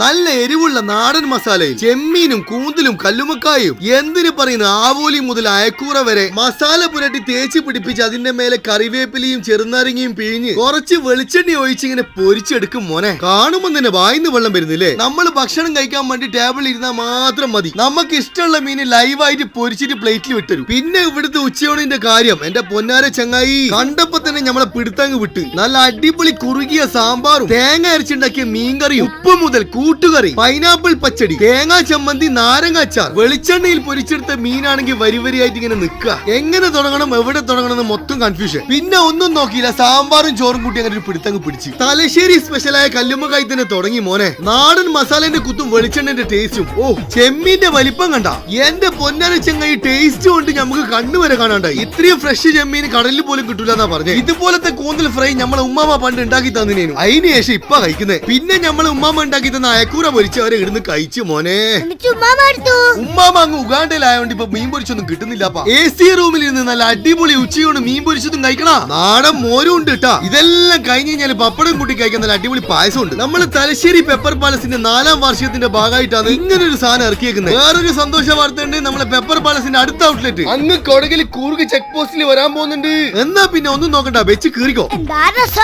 നല്ല എരിവുള്ള നാടൻ മസാലയും ചെമ്മീനും കൂന്തലും കല്ലുമക്കായും. എന്തിനു പറയുന്ന ആവോലി മുതൽ അയക്കൂറ വരെ മസാല പുരട്ടി തേച്ച് പിടിപ്പിച്ച് അതിന്റെ മേലെ കറിവേപ്പിലയും ചെറുനാരങ്ങയും പിഴിഞ്ഞ് കുറച്ച് വെളിച്ചെണ്ണ ഒഴിച്ച് ഇങ്ങനെ പൊരിച്ചെടുക്കും മോനെ. കാണുമ്പോൾ തന്നെ വായിന്ന് വെള്ളം വരുന്നില്ലേ? നമ്മൾ ഭക്ഷണം കഴിക്കാൻ വേണ്ടി ടേബിളിൽ ഇരുന്നാൽ മാത്രം മതി. നമുക്ക് ഇഷ്ടമുള്ള മീന് ലൈവായിട്ട് പൊരിച്ചിട്ട് പ്ലേറ്റിൽ വിട്ടരും. പിന്നെ ഇവിടുത്തെ ഉച്ചയോണിന്റെ കാര്യം. എന്റെ പൊന്നാര ചങ്ങായി. കണ്ടപ്പോ തന്നെ നമ്മളെ പിടുത്തങ്ങ് വിട്ട് നല്ല അടിപൊളി കുറുകിയ സാമ്പാറും തേങ്ങ അരച്ചുണ്ടാക്കിയ മീൻകറിയും ഉപ്പ് മുതൽ കൂട്ടുകറി പൈനാപ്പിൾ പച്ചടി തേങ്ങാ ചമ്മന്തി നാരങ്ങാച്ചാർ വെളിച്ചെണ്ണയിൽ പൊരിച്ചെടുത്ത മീനാണെങ്കിൽ വരി വരിയായിട്ട് ഇങ്ങനെ നിൽക്കുക. എങ്ങനെ തുടങ്ങണം എവിടെ തുടങ്ങണം എന്ന് മൊത്തം കൺഫ്യൂഷൻ പിന്നെ ഒന്നും നോക്കിയില്ല സാമ്പാറും ചോറും കൂട്ടി അങ്ങനെ ഒരു പിടുത്തങ്ങ് പിടിച്ചു. തലശ്ശേരി സ്പെഷ്യലായ കല്ലുമ്മക്കായി തന്നെ തുടങ്ങി മോനെ. നാടൻ മസാലന്റെ കുത്തും വെളിച്ചെണ്ണന്റെ ടേസ്റ്റും ഓ ചെമ്മീന്റെ വലിപ്പം കണ്ട. എന്റെ പൊന്നര ടേസ്റ്റ് കൊണ്ട് നമുക്ക് കണ്ണുവരെ കാണാണ്ടായി. ഇത്രയും ഫ്രഷ് ചെമ്മീൻ കടലിൽ പോലും കിട്ടൂല എന്നാ പറഞ്ഞത് ഇതുപോലത്തെ കൂന്തൽ ഫ്രൈ നമ്മളെ ഉമ്മാമ പണ്ട് ഉണ്ടാക്കി തന്നിനേനു. അതിന് ശേഷം ഇപ്പൊ കഴിക്കുന്നത് പിന്നെ നമ്മളെ ഉമ്മാമ ഉണ്ടാക്കി തന്ന അയക്കൂറ പൊരിച്ച് അവരെ ഇടുന്ന് കഴിച്ചു മോനെ. ഉമ്മാമ അങ്ങ് ഉഗാണ്ടയിലായോണ്ട് ഇപ്പൊ മീൻ പൊരിച്ചൊന്നും കിട്ടുന്നില്ല എ സി റൂമിൽ ഇരുന്ന് നല്ല അടിപൊളി ഉച്ചയോണ്ട് മീൻ പൊരിച്ചതും കഴിക്കണ. നാടൻ മോരും ഉണ്ട് കേട്ടാ ഇതെല്ലാം കഴിഞ്ഞ് കഴിഞ്ഞാൽ പപ്പടം കൂട്ടി കഴിക്കാൻ നല്ല അടിപൊളി പായസം ഉണ്ട് നമ്മൾ തലശ്ശേരി പെപ്പർ പാലസിന്റെ നാലാം വാർഷികത്തിന്റെ ഭാഗമായിട്ടാണ് ഇങ്ങനെ ഒരു സാധനം ഇറക്കിയേക്കുന്നത്. വേറൊരു സന്തോഷ വാർത്ത ഉണ്ട് നമ്മളെ പെപ്പർ പാലസിന്റെ അടുത്ത ഔട്ട്ലെറ്റ് അങ്ങ് കൊടകിൽ കൂർഗ് ചെക്ക് പോസ്റ്റിൽ വരാൻ പോകുന്നുണ്ട്. എന്നാ പിന്നെ ഒന്നും നോക്കണ്ട. 매치 그리고. 날아서?